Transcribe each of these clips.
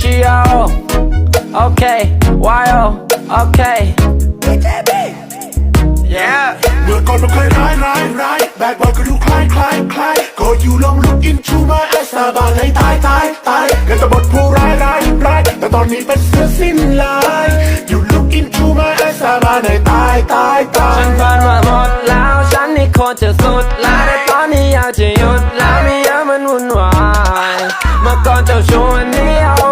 G-O Okay Y-O Okay Yeah เมื่อก่อนมันเคยร้ายร้ายร้ายแบดบอยก็ดูคล้ายคล้ายคล้ายก็อยู่ลองลุกอินชูมาแอสซาบานให้ตายตายตายกันตบทผู้ร้ายร้ายร้ายแต่ตอนนี้เป็นเสือสิ้นลายอยู่ลุกอินชูมาแอสซาบานให้ตายตายตายฉันฝันมาหมดแล้วฉันนี่โคตรจะสุดแล้วแต่ตอนนี้อยากจะหยุดแล้วไม่อยากมันวุ่นวายเมื่อก่อนเจ้าชู้วันนี้ยอม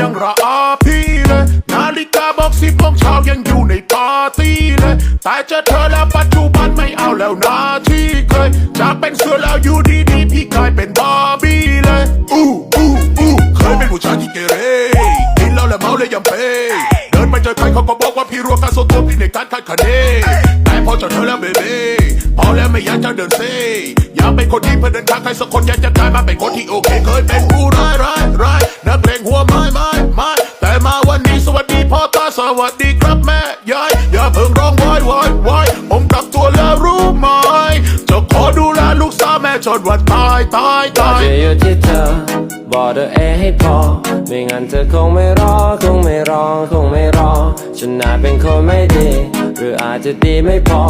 ยังระอาพี่เลย นาฬิกาบอกสิบโมงเช้ายังอยู่ในปาร์ตี้เลยแต่เจอเธอแล้วปัจจุบันไม่เอาแล้วนาที่เคยจากเป็นเสือแล้วอยู่ดีๆพี่กลายเป็นบาร์บี้เลยอู้อู้อู้เคยเป็นผู้ชายที่เกเรกินเหล้าแล้วเมาเลยยังเปเดินไปเจอใครเขาก็บอกว่าพี่รัวการส่วนตัวพี่ในการคัดคะเนแต่พอเจอเธอแล้วเบเบ้พอแล้วไม่อยากจะเดินเซ่อยากเป็นคนที่เพื่อเดินทางใครสักคนอยากจะกลายมาเป็นคนที่โอเค เคยเป็นผู้ร้ายร้ายร้ายนักเลงหัว วัสดีครับแม่ยายอย่าเพิ่งร้องวายวายวายผมกลับตัวแล้วรู้ไหม จะขอดูแลลูกสาวแม่จนวันตายตายตายจะอยู่ที่เธอบอกเธอเองให้พอ ไม่งั้นเธอคงไม่รอคงไม่รอคงไม่รอฉันน่าเป็นคนไม่ดี หรืออาจจะดีไม่พอ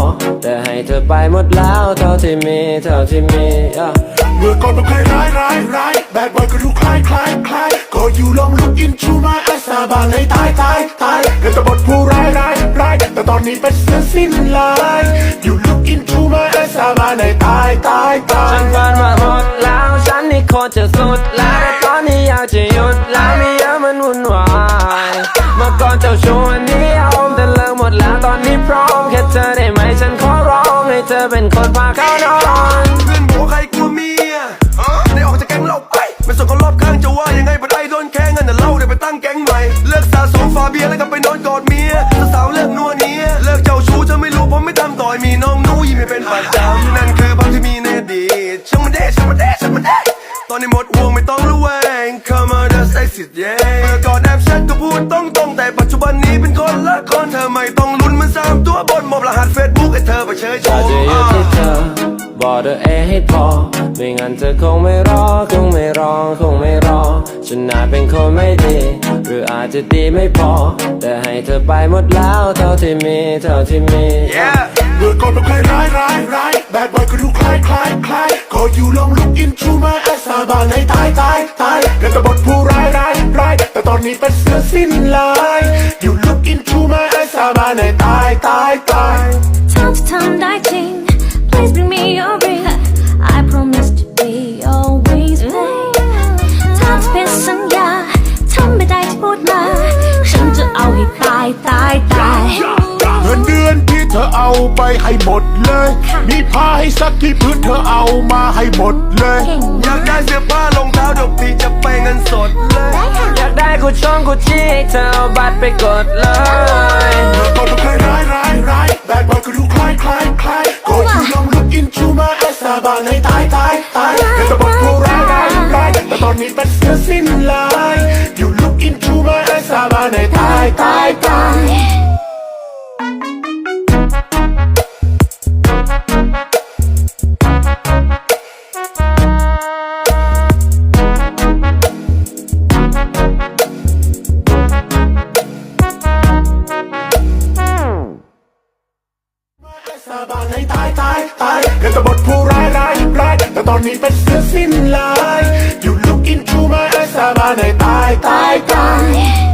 แต่ให้เธอไปหมดแล้วเท่าที่มีเท่าที่มี yeah เมื่อก่อนมันเคยร้ายร้ายร้ายแบดบอยก็ดูคล้ายคล้ายคล้ายก็อยู่ลองลุกอินชูมาแอสซาบานให้ตายตายตาย ร้ายแต่ตอนนี้เป็นเสือสิ้นลายอยู่ลุกอินชูมาแอสซาบานให้ตายตายตาฉัยนฝันมาหมดแล้ว ฉันนี่โคตรจะสุดแล้วแต่ตอนนี้อยากจะหยุดแล้วไม่อยากมันวุ่นวายเมื่อก่อนเจ้าชู้วันนี้ยอมแต่เลิกหมดแล้วตอนนี้พร้อมแค่เธอได้ไหมฉันขอร้องให้เธอเป็นคนพาเข้านอนเพื่อนบอกว่าใครกลัวเมียได้ออกจากแก๊งเราไปไม่สนคนรอบข้างจะว่ายังไงบัดไอ้โดนแข้งกันแต่เราได้ไปตั้งแก๊งใหม่เลิกสะสมฟาเบียแล้วก็ไปนอนกอดเมียสาวๆ เลิกนัวเนี้ยเลิกเจ้าชู้เธอไม่รู้ผมไม่ทำต่อยมีน้องนู้ยิ้มให้เป็นประจำนั่นคือภาพที่มีในอดีตช่างมันเด้ช่างมันเด้ช่างมันเด้ตอนนี้หมดห่วงไม่ต้องระแวง Come on just say it yeah เมื่อก่อนแอบแชทก็พูดตรงแต่ปัจจุบันนี้เป็นคนละคนเธอไม่ต้องลุ้นมันสามตัวบนมอบรหัสเฟซบุ๊กให้เธอไปเชยชม เธอบอกเธอเองให้พอ ไม่งั้นเธอคงไม่รอ คงไม่รอ คงไม่รอ ฉันน่าเป็นคนไม่ดี หรืออาจจะดีไม่พอ แต่ให้เธอไปหมดแล้วเท่าที่มี เท่าที่มี Yeah เมื่อก่อนมันเคยร้ายร้ายร้ายแบดบอยก็ดูคล้ายคล้ายคล้ายก็อยู่ลองลุกอินชูมาแอสซาบานให้ตายตายตายกันตบทผู้ร้ายร้ายร้ายแต่ตอนนี้เป็นเสือสิ้นลายอยู่ลุกอินชูมาแอสซาบานให้ตายตายตาย Time to time dating. Please ไปให้หมดเลย มีผ้าให้สักกี่พื้นเธอเอามาให้หมดเลยเก่งอยากได้เสื้อผ้ารองเท้าเดี๋ยวพี่จะไปเงินสดเลยได้ค่ะอยากได้กูช่องกูชี้ให้เธอเอาบัตรไปกดเลยเมื่อก่อนมันเคยร้ายร้ายร้ายแบดบอยก็ดูคล้ายคล้ายคล้ายก็อยู่ลองลุกอินชูมาแอสซาบานให้ตายตายตายกันตบทผู้ร้ายร้ายร้ายแต่ตอนนี้เป็นเสือสิ้นลายอยู่ลุกอินชูมาแอสซาบานให้ตายตายตาย ตายตายตายกันตบทผู้ร้ายร้ายร้ายแต่ตอนนี้เป็นเสื้อสิ้นลายอยู่ลุกอินชูมาไอ้สาบานให้ตายตายตาย